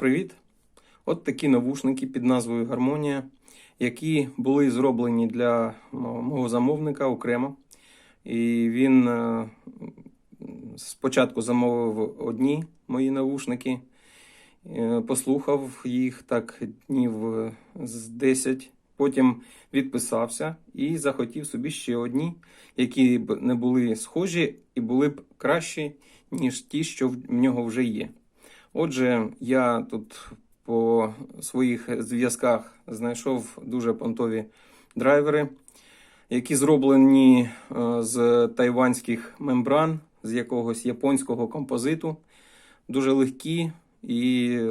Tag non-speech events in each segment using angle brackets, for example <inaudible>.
Привіт! От такі навушники під назвою Гармонія, які були зроблені для мого замовника окремо. І він е, спочатку замовив одні мої навушники, е, послухав їх так днів е, з 10, потім відписався і захотів собі ще одні, які б не були схожі і були б кращі, ніж ті, що в нього вже є. Отже, я тут по своїх зв'язках знайшов дуже понтові драйвери, які зроблені е, з тайванських мембран, з якогось японського композиту. Дуже легкі і е,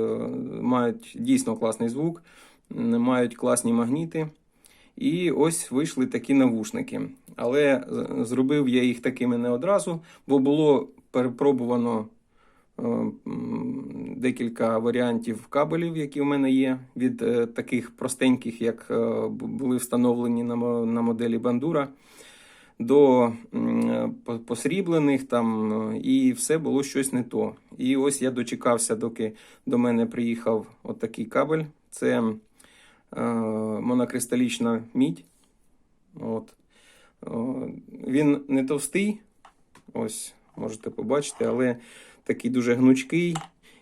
мають дійсно класний звук, мають класні магніти. І ось вийшли такі навушники. Але зробив я їх такими не одразу, бо було перепробувано е, декілька варіантів кабелів, які в мене є, від е, таких простеньких, як е, були встановлені на, моделі Бандура, до посріблених там, е, і все було щось не то. І ось я дочекався, доки до мене приїхав отакий кабель. Це е, монокристалічна мідь. От. Він не товстий, ось можете побачити, але такий дуже гнучкий.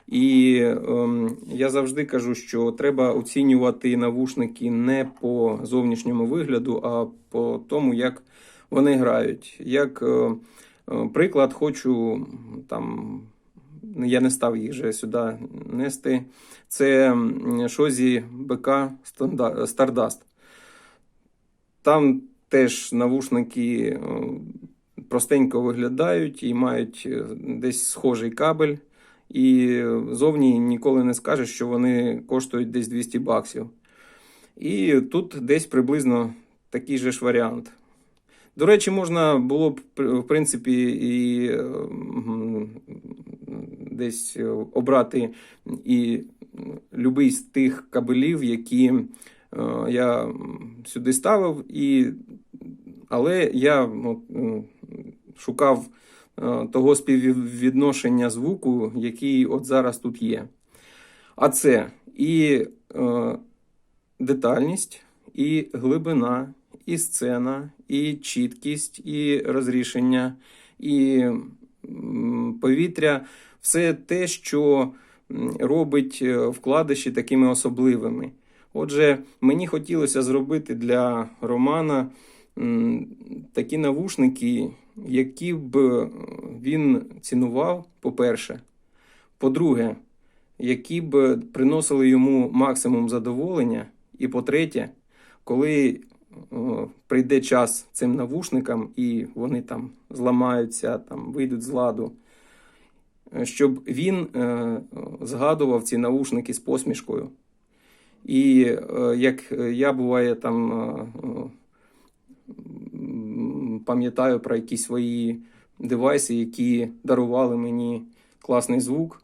І ем, я завжди кажу, що треба оцінювати навушники не по зовнішньому вигляду, а по тому, як вони грають. Як е, е, приклад, хочу там. Я не став їх вже сюди нести. Це Шозі БК Stardust. Там теж навушники е, простенько виглядають і мають е, десь схожий кабель. І зовні ніколи не скажеш, що вони коштують десь 200 баксів. І тут десь приблизно такий же ж варіант. До речі, можна було б, в принципі, і е, десь е, обрати і любий з тих кабелів, які е, я сюди ставив, і, але я от, шукав е, того співвідношення звуку, який от зараз тут є. А це і е, детальність, і глибина, і сцена, і чіткість, і розрішення, і повітря все те, що робить е, вкладиші такими особливими. Отже, мені хотілося зробити для Романа такі навушники, які б е, він цінував, по-перше. По-друге, які б приносили йому максимум задоволення. І по-третє, коли о, прийде час цим навушникам і вони там зламаються, там вийдуть з ладу, е, щоб він е, згадував ці навушники з посмішкою. І е, як я буває там е, пам'ятаю про якісь свої девайси, які дарували мені класний звук.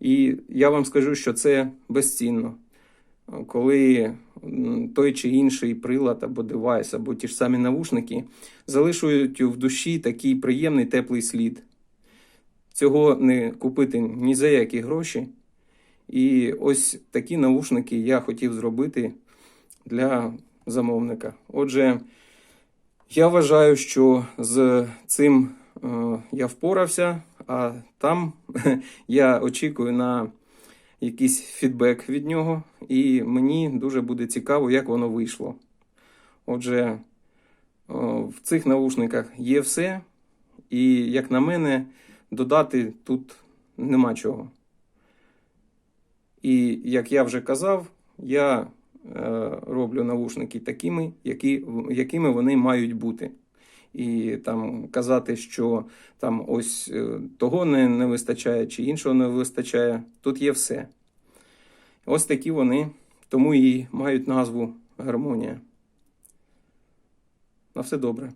І я вам скажу, що це безцінно. Коли той чи інший прилад або девайс, або ті ж самі навушники залишують в душі такий приємний теплий слід. Цього не купити ні за які гроші. І ось такі навушники я хотів зробити для замовника. Отже, я вважаю, що з цим е, я впорався, а там <laughs> я очікую на якийсь фідбек від нього, і мені дуже буде цікаво, як воно вийшло. Отже, е, в цих наушниках є все, і, як на мене, додати тут нема чого. І як я вже казав, я роблю навушники такими, які, якими вони мають бути. І там казати, що там ось е, того не, не вистачає, чи іншого не вистачає. Тут є все. Ось такі вони, тому і мають назву гармонія. На все добре.